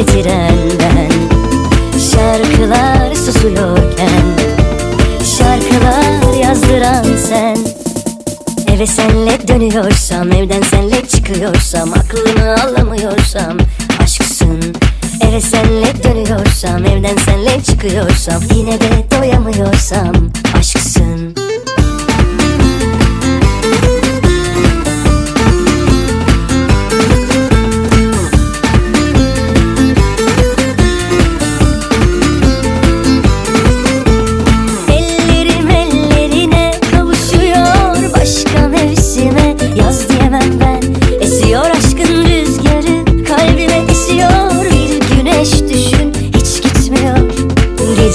getiren Şarkılar susuyorken Şarkılar yazdıran sen. Eve senle dönüyorsam Evden senle çıkıyorsam Aklımı alamıyorsam Aşksın. Eve senle dönüyorsam Evden senle çıkıyorsam Yine de doyamıyorsam